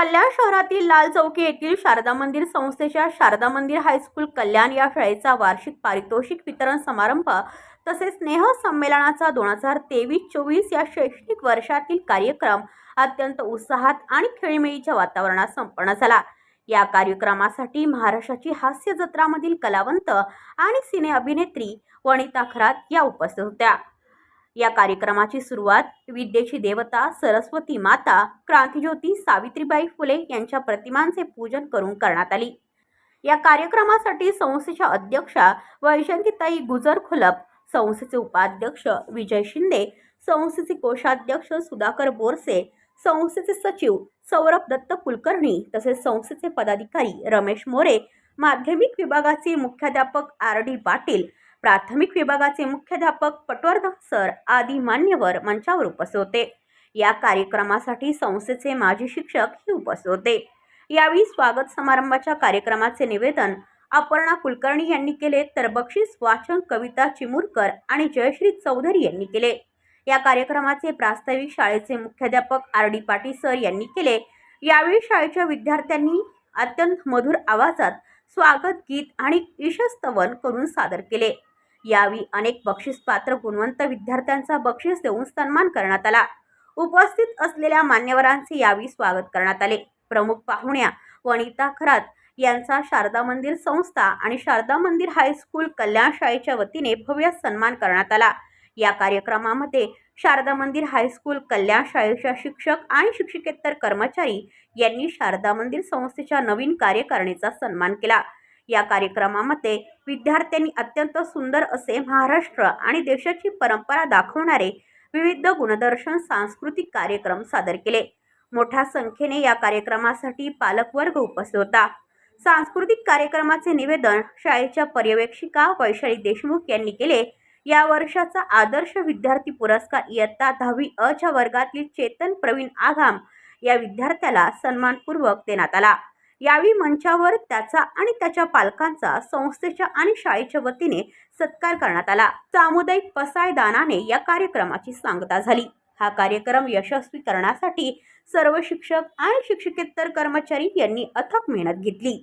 कल्याण शहरातील लाल चौकी येथील शारदा मंदिर संस्थेच्या शारदा मंदिर हायस्कूल कल्याण या शाळेचा वार्षिक पारितोषिक वितरण समारंभ तसेच स्नेह संमेलनाचा दोन हजार तेवीस चोवीस या शैक्षणिक वर्षातील कार्यक्रम अत्यंत उत्साहात आणि खेळीमेळीच्या वातावरणात संपन्न झाला. या कार्यक्रमासाठी महाराष्ट्राची हास्य जत्रामधील कलावंत आणि सिने अभिनेत्री वनिता खरात या उपस्थित होत्या. या कार्यक्रमाची सुरुवात विद्येची देवता सरस्वती माता क्रांतिज्योती सावित्रीबाई फुले यांच्या प्रतिमांचे पूजन करून करण्यात आली. या कार्यक्रमासाठी संस्थेच्या अध्यक्षा वैजंतीताई गुजर खुलप संस्थेचे उपाध्यक्ष विजय शिंदे संस्थेचे कोषाध्यक्ष सुधाकर बोरसे संस्थेचे सचिव सौरभ दत्त कुलकर्णी तसेच संस्थेचे पदाधिकारी रमेश मोरे माध्यमिक विभागाचे मुख्याध्यापक आर डी पाटील प्राथमिक विभागाचे मुख्याध्यापक पटवर्धन सर आदी मान्यवर मंचावर उपस्थित होते. या कार्यक्रमासाठी संस्थेचे माजी शिक्षक हे उपस्थित होते. यावेळी स्वागत समारंभाच्या कार्यक्रमाचे निवेदन अपर्णा कुलकर्णी यांनी केले तर बक्षीस वाचन कविता चिमुरकर आणि जयश्री चौधरी यांनी केले. या कार्यक्रमाचे प्रास्ताविक शाळेचे मुख्याध्यापक आर डी पाटील सर यांनी केले. यावेळी शाळेच्या विद्यार्थ्यांनी अत्यंत मधुर आवाजात स्वागत गीत आणि ईशस्तवन करून सादर केले. यावेळी अनेक बक्षीसपात्र गुणवंत विद्यार्थ्यांचा बक्षीस देऊन सन्मान करण्यात आला. उपस्थित असलेल्या मान्यवरांचे यावेळी स्वागत करण्यात आले. प्रमुख पाहुण्या वनिता खरात यांचा शारदा मंदिर संस्था आणि शारदा मंदिर हायस्कूल कल्याण शाळेच्या वतीने भव्य सन्मान करण्यात आला. या कार्यक्रमामध्ये शारदा मंदिर हायस्कूल कल्याण शाळेच्या शिक्षक आणि शिक्षकेतर कर्मचारी यांनी शारदा मंदिर संस्थेच्या नवीन कार्यकारिणीचा सन्मान केला. या कार्यक्रमामध्ये विद्यार्थ्यांनी अत्यंत सुंदर असे महाराष्ट्र आणि देशाची परंपरा दाखवणारे विविध गुणदर्शन सांस्कृतिक कार्यक्रम सादर केले. मोठ्या संख्येने या कार्यक्रमासाठी पालकवर्ग उपस्थित होता. सांस्कृतिक कार्यक्रमाचे निवेदन शाळेच्या पर्यवेक्षिका वैशाली देशमुख यांनी केले. या वर्षाचा आदर्श विद्यार्थी पुरस्कार इयत्ता दहावी अ च्या वर्गातील चेतन प्रवीण आघाम या विद्यार्थ्याला सन्मानपूर्वक देण्यात आला. यावेळी मंचावर त्याचा आणि त्याच्या पालकांचा संस्थेच्या आणि शाळेच्या वतीने सत्कार करण्यात आला. सामुदायिक पसायदानाने या कार्यक्रमाची सांगता झाली. हा कार्यक्रम यशस्वी करण्यासाठी सर्व शिक्षक आणि शिक्षकेतर कर्मचारी यांनी अथक मेहनत घेतली.